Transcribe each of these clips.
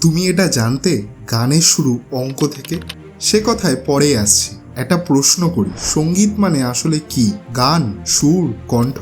তুমি এটা জানতে গানের শুরু অঙ্ক থেকে? সে কথায় পরে আসছি। একটা প্রশ্ন করি, সংগীত মানে আসলে কি? গান, সুর, কণ্ঠ?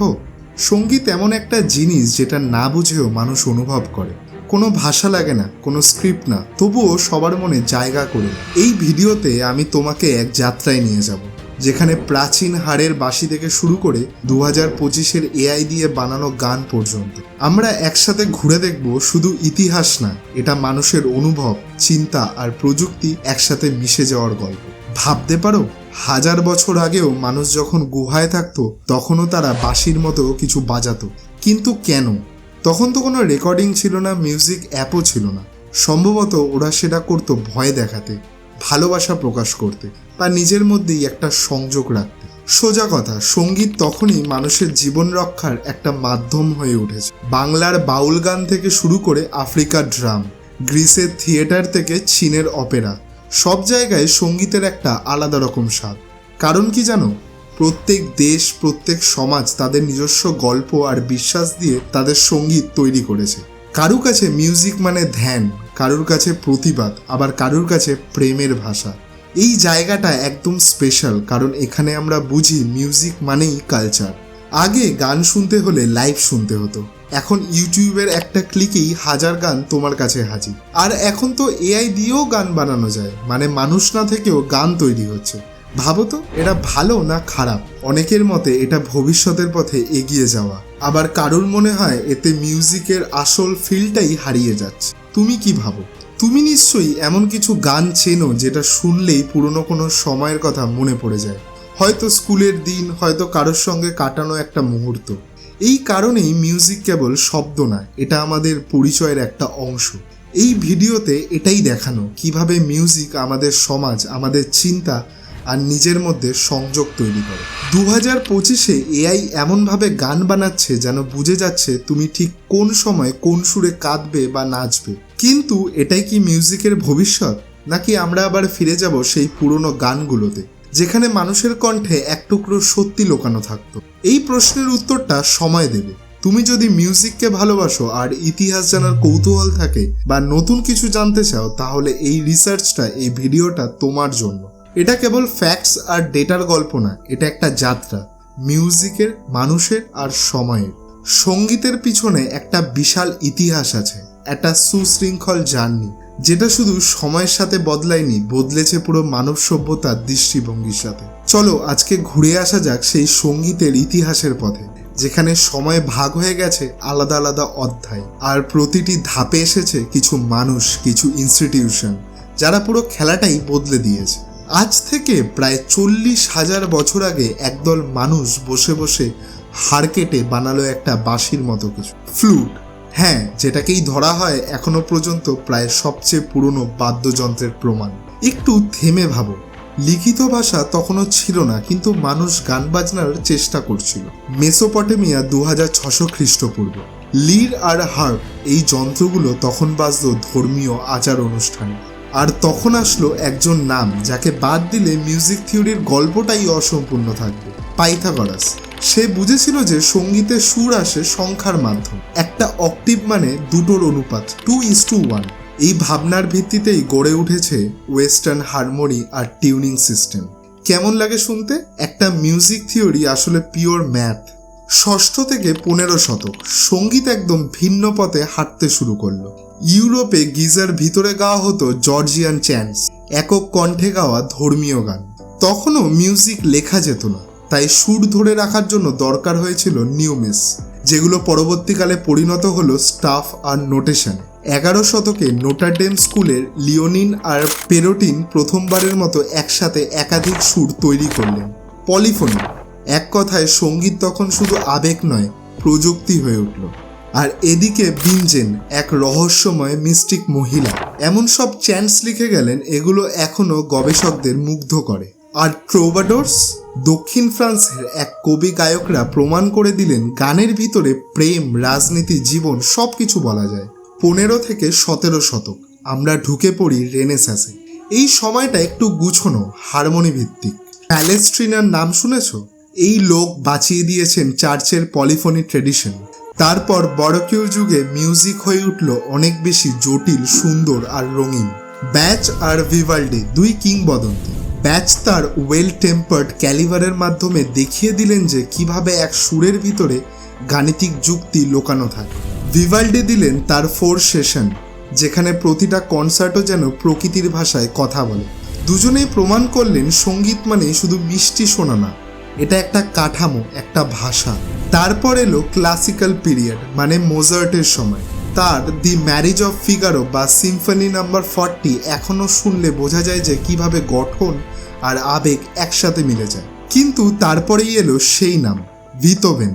সংগীত এমন একটা জিনিস যেটা না বুঝেও মানুষ অনুভব করে। কোনো ভাষা লাগে না, কোনো স্ক্রিপ্ট না, তবুও সবার মনে জায়গা করে এই ভিডিওতে আমি তোমাকে এক যাত্রায় নিয়ে যাব। যেখানে প্রাচীন হাড়ের বাঁশি থেকে শুরু করে দু হাজার পঁচিশের এআই দিয়ে বানানো গান পর্যন্ত। আমরা একসাথে ঘুরে দেখব শুধু ইতিহাস না, এটা মানুষের অনুভব, চিন্তা আর প্রযুক্তি একসাথে মিশে যাওয়ার গল্প। ভাবতে পারো, হাজার বছর আগেও মানুষ যখন গুহায় থাকতো, তখনও তারা বাঁশির মতো কিছু বাজাতো। কিন্তু কেন? তখন তো কোনো রেকর্ডিং ছিল না, মিউজিক অ্যাপও ছিল না। সম্ভবত ওরা সেটা করতো ভয় দেখাতে, ভালোবাসা প্রকাশ করতে। বা নিজের মধ্যেই একটা সংযোগ রাখতে। সোজা কথা, সংগীত তখনই মানুষের জীবন রক্ষার একটা মাধ্যম হয়ে উঠেছে। বাংলার বাউল গান থেকে শুরু করে আফ্রিকার ড্রাম, গ্রিসের থিয়েটার থেকে চীনের অপেরা, সব জায়গায় সঙ্গীতের একটা আলাদা রকম স্বাদ। কারণ কি জানো? প্রত্যেক দেশ, প্রত্যেক সমাজ তাদের নিজস্ব গল্প আর বিশ্বাস দিয়ে তাদের সংগীত তৈরি করেছে। কারু কাছে মিউজিক মানে ধ্যান, কারুর কাছে প্রতিবাদ, আবার কারুর কাছে প্রেমের ভাষা। এই জায়গাটা একদম স্পেশাল কারণ এখানে আমরা বুঝি মিউজিক মানেই কালচার আগে গান শুনতে হলে লাইভ শুনতে হতো। এখন ইউটিউবের একটা ক্লিকেই হাজার গান তোমার কাছে হাজির। আর এখন তো এআই দিয়েও গান বানানো যায় মানে মানুষ না থেকেও গান তৈরি হচ্ছে। ভাবো তো, এটা ভালো না খারাপ? অনেকের মতে এটা ভবিষ্যতের পথে এগিয়ে যাওয়া। আবার কারোর মনে হয় এতে মিউজিকের আসল ফিলটাই হারিয়ে যাচ্ছে। তুমি কি ভাবো? তুমি নিশ্চয়ই এমন কিছু গান চেনো যেটা শুনলেই পুরনো কোনো সময়ের কথা মনে পড়ে যায়। হয়তো স্কুলের দিন, হয়তো কারোর সঙ্গে কাটানো একটা মুহূর্ত। এই কারণেই মিউজিক কেবল শব্দ না এটা আমাদের পরিচয়ের একটা অংশ। এই ভিডিওতে এটাই দেখানো, কীভাবে মিউজিক আমাদের সমাজ, আমাদের চিন্তা আর নিজের মধ্যে সংযোগ তৈরি করে। দু হাজার পঁচিশে এআই এমনভাবে গান বানাচ্ছে যেন বুঝে যাচ্ছে তুমি ঠিক কোন সময় কোন সুরে কাঁদবে বা নাচবে। কিন্তু এটাই কি মিউজিকের ভবিষ্যৎ? নাকি আমরা আবার ফিরে যাব সেই পুরনো গানগুলোতে, যেখানে মানুষের কণ্ঠে এক টুকরো সত্যি লোকানো থাকতো? এই প্রশ্নের উত্তরটা সময় দেবে। তুমি যদি মিউজিককে ভালোবাসো আর ইতিহাস জানার কৌতূহল থাকে বা নতুন কিছু জানতে চাও, তাহলে এই রিসার্চটা এই ভিডিওটা তোমার জন্য। এটা কেবল ফ্যাক্টস আর ডেটার গল্প না, এটা একটা যাত্রা। মিউজিকের মানুষের আর সময়ের। সঙ্গীতের পিছনে একটা বিশাল ইতিহাস আছে, একটা সুশৃঙ্খল জার্নি, যেটা শুধু সময়ের সাথে বদলায়নি, বদলেছে পুরো মানব সভ্যতার দৃষ্টিভঙ্গির সাথে। চলো, আজকে ঘুরে আসা যাক সেই সঙ্গীতের ইতিহাসের পথে, যেখানে সময় ভাগ হয়ে গেছে আলাদা আলাদা অধ্যায়, আর প্রতিটি ধাপে এসেছে কিছু মানুষ, কিছু ইনস্টিটিউশন যারা পুরো খেলাটাই বদলে দিয়েছে। আজ থেকে প্রায় চল্লিশ হাজার বছর আগে একদল মানুষ বসে বসে হাড় কেটে বানালো একটা বাঁশির মতো কিছু। ফ্লুট হ্যাঁ যেটাকেই ধরা হয় এখনও পর্যন্ত প্রায় সবচেয়ে পুরনো বাদ্যযন্ত্রের প্রমাণ। একটু থেমে ভাবো। লিখিত ভাষা তখনও ছিল না, কিন্তু মানুষ গান বাজনার চেষ্টা করছিল। মেসোপটেমিয়া দু হাজার ছশো খ্রিস্টপূর্ব। লির আর হার্প এই যন্ত্রগুলো তখন বাজত ধর্মীয় আচার অনুষ্ঠানে। আর তখন আসলো একজন নাম যাকে বাদ দিলে মিউজিক থিওরির গল্পটাই অসম্পূর্ণ থাকবে, পাইথাগরাস। সে বুঝেছিল যে সঙ্গীতে সুর আসে সংখ্যার মাধ্যম। একটা অক্টিভ মানে দুটোর অনুপাত টু ইস টু ওয়ান এই ভাবনার ভিত্তিতেই গড়ে উঠেছে ওয়েস্টার্ন হারমোনি আর টিউনিং সিস্টেম কেমন লাগে শুনতে? একটা মিউজিক থিওরি আসলে পিওর ম্যাথ ষষ্ঠ থেকে পনেরো শতক। সংগীত একদম ভিন্ন পথে হাঁটতে শুরু করল। ইউরোপে গিজার ভিতরে গাওয়া হতো জর্জিয়ান চ্যান্স, একক কণ্ঠে গাওয়া ধর্মীয় গান। তখনও মিউজিক লেখা যেত না, তাই সুর ধরে রাখার জন্য দরকার হয়েছিল নিউমেস যেগুলো পরবর্তীকালে পরিণত হলো স্টাফ আর নোটেশন। এগারো শতকে নোটারডেম স্কুলের লিওনিন আর পেরোটিন প্রথমবারের মতো একসাথে একাধিক সুর তৈরি করলেন। পলিফোনি, এক কথায় সংগীত তখন শুধু আবেগ নয়, প্রযুক্তি হয়ে উঠল। আর এদিকে বিনজেন এক রহস্যময় মিস্টিক মহিলা। এমন সব চ্যান্স লিখে গেলেন, এগুলো এখনও গবেষকদের মুগ্ধ করে। আর ট্রোবাডোর্স দক্ষিণ ফ্রান্সের এক কবি গায়করা প্রমাণ করে দিলেন, গানের ভিতরে প্রেম, রাজনীতি, জীবন সব কিছু বলা যায়। পনেরো থেকে সতেরো শতক। আমরা ঢুকে পড়ি রেনেসাসে এই সময়টা একটু গুছনো হারমোনি ভিত্তিক। প্যালেস্ট্রিনার নাম শুনেছ? এই লোক বাঁচিয়ে দিয়েছেন চার্চের পলিফোনি ট্রেডিশন তারপর বড়কিউর যুগে মিউজিক হয়ে উঠল অনেক বেশি জটিল, সুন্দর আর রঙিন। ব্যাচ আর ভিভাল্ডি, দুই কিংবদন্তি। ব্যাচ তার ওয়েল টেম্পার্ড ক্যালিভারের মাধ্যমে দেখিয়ে দিলেন যে কীভাবে এক সুরের ভিতরে গাণিতিক যুক্তি লোকানো থাকে। ভিভাল্ডি দিলেন তার ফোর সেশন, যেখানে প্রতিটা কনসার্টও যেন প্রকৃতির ভাষায় কথা বলে। দুজনেই প্রমাণ করলেন সংগীত মানে শুধু মিষ্টি শোনা না, এটা একটা কাঠামো, একটা ভাষা। তারপর এলো ক্লাসিক্যাল পিরিয়ড মানে মোজার্টের সময়। তার দি ম্যারেজ অফ ফিগারো বা সিম্ফনি নাম্বার ফর্টি এখনও শুনলে বোঝা যায় যে কীভাবে গঠন আর আবেগ একসাথে মিলে যায়। কিন্তু তারপরেই এলো সেই নাম ভিতোবেন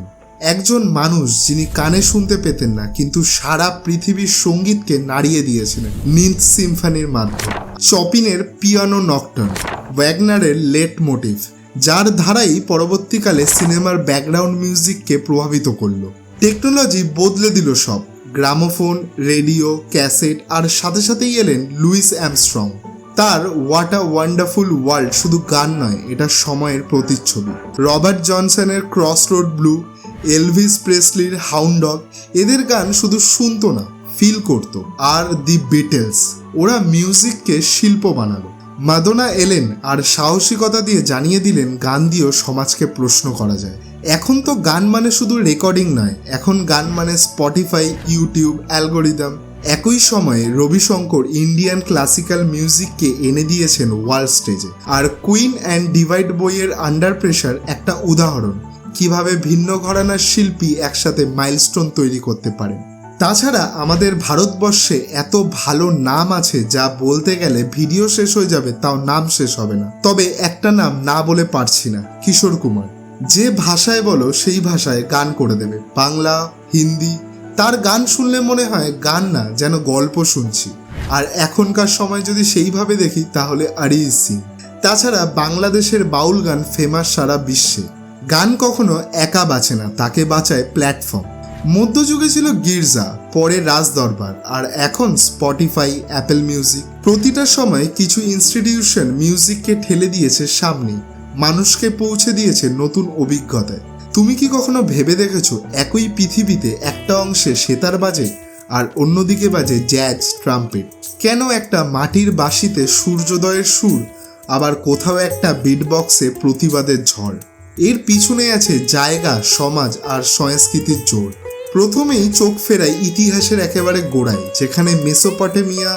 একজন মানুষ যিনি কানে শুনতে পেতেন না, কিন্তু সারা পৃথিবীর সঙ্গীতকে নাড়িয়ে দিয়েছিলেন নিন্থ সিম্ফানির মাধ্যমে। চপিনের পিয়ানো নকটন ওয়াগনারের লেট মোটিভ যার ধারাই পরবর্তীকালে সিনেমার ব্যাকগ্রাউন্ড মিউজিককে প্রভাবিত করল। টেকনোলজি বদলে দিল সব। গ্রামোফোন, রেডিও, ক্যাসেট আর সাথে সাথেই এলেন লুইস অ্যামস্ট্রং। তার হোয়াট আ ওয়ান্ডারফুল ওয়ার্ল্ড শুধু গান নয়, এটা সময়ের প্রতিচ্ছবি। রবার্ট জনসনের ক্রস রোড ব্লু এলভিস প্রেসলির হাউন্ডগ এদের গান শুধু শুনতো না ফিল করতো। আর দি বিটেলস ওরা মিউজিককে শিল্প বানালো। মাদোনা এলেন আর সাহসিকতা দিয়ে জানিয়ে দিলেন গান দিয়েও সমাজকে প্রশ্ন করা যায়। এখন তো গান মানে শুধু রেকর্ডিং নয়, এখন গান মানে স্পটিফাই, ইউটিউব, অ্যালগোরিদম। একই সময়ে রবিশঙ্কর ইন্ডিয়ান ক্লাসিক্যাল মিউজিককে এনে দিয়েছেন ওয়ার্ল্ড স্টেজে। আর কুইন অ্যান্ড ডিভাইড বইয়ের আন্ডার প্রেশার একটা উদাহরণ, কীভাবে ভিন্ন ঘরানার শিল্পী একসাথে মাইলস্টোন তৈরি করতে পারেন। তাছাড়া আমাদের ভারতবর্ষে এত ভালো নাম আছে যা বলতে গেলে ভিডিও শেষ হয়ে যাবে, তাও নাম শেষ হবে না। তবে একটা নাম না বলে পারছি না, কিশোর কুমার। যে ভাষায় বলো, সেই ভাষায় গান করে দেবে। বাংলা, হিন্দি, তার গান শুনলে মনে হয় গান না, যেন গল্প শুনছি। আর এখনকার সময় যদি সেইভাবে দেখি, তাহলে অরিজিৎ সিং তাছাড়া বাংলাদেশের বাউল গান ফেমাস সারা বিশ্বে। গান কখনো একা বাঁচে না, তাকে বাঁচায় প্ল্যাটফর্ম মধ্যযুগে ছিল গির্জা, পরে রাজ দরবার আর এখন স্পটিফাই, অ্যাপেল মিউজিক। প্রতিটা সময় কিছু ইনস্টিটিউশন মিউজিককে ঠেলে দিয়েছে সামনে মানুষকে পৌঁছে দিয়েছে নতুন অভিজ্ঞতায় তুমি কি কখনো ভেবে দেখেছ, একই পৃথিবীতে একটা অংশে সেতার বাজে আর অন্যদিকে বাজে জ্যাজ, ট্রাম্পেট? কেন একটা মাটির বাঁশিতে সূর্যোদয়ের সুর, আবার কোথাও একটা বিটবক্সে প্রতিবাদের ঝড়? এর পিছনে আছে জায়গা, সমাজ আর সংস্কৃতির জোর। প্রথমেই চোখ ফেরাই ইতিহাসের একেবারে গোড়ায়, যেখানে মেসোপটেমিয়া,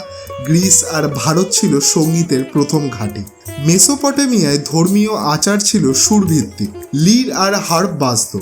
গ্রিস আর ভারত ছিল সঙ্গীতের প্রথম ঘাঁটি। মেসোপটেমিয়ায় ধর্মীয় আচার ছিল সুরভিত্তিক লিড আর হার্প বাজত।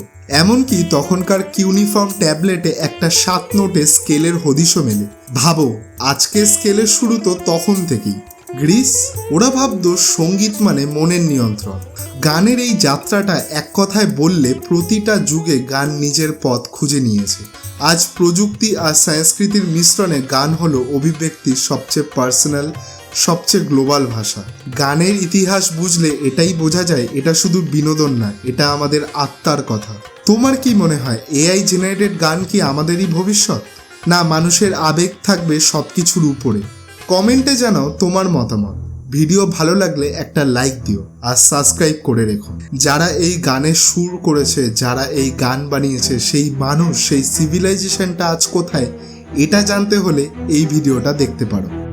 এমনকি তখনকার কিউনিফর্ম ট্যাবলেটে একটা সাত নোটে স্কেলের হদিশও মেলে। ভাবো, আজকের স্কেলের শুরু তো তখন থেকেই। গ্রিস ওরা ভাবতো সংগীত মানে মনের নিয়ন্ত্রণ। গানের এই যাত্রাটা এক কথায় বললে প্রতিটা যুগে গান নিজের পথ খুঁজে নিয়েছে। আজ প্রযুক্তি আর সংস্কৃতির মিশ্রণে গান হলো অভিব্যক্তির সবচেয়ে পার্সোনাল, সবচেয়ে গ্লোবাল ভাষা। গানের ইতিহাস বুঝলে এটাই বোঝা যায়, এটা শুধু বিনোদন না, এটা আমাদের আত্মার কথা। তোমার কি মনে হয়, এআই জেনারেটেড গান কি আমাদেরই ভবিষ্যৎ? না, মানুষের আবেগ থাকবে সব কিছুর উপরে। কমেন্টে জানাও তোমার মতামত। ভিডিও ভালো লাগলে একটা লাইক দিও আর সাবস্ক্রাইব করে রেখো। যারা এই গানের সুর করেছে, যারা এই গান বানিয়েছে, সেই মানুষ, সেই সিভিলাইজেশনটা আজ কোথায়, এটা জানতে হলে এই ভিডিওটা দেখতে পারো।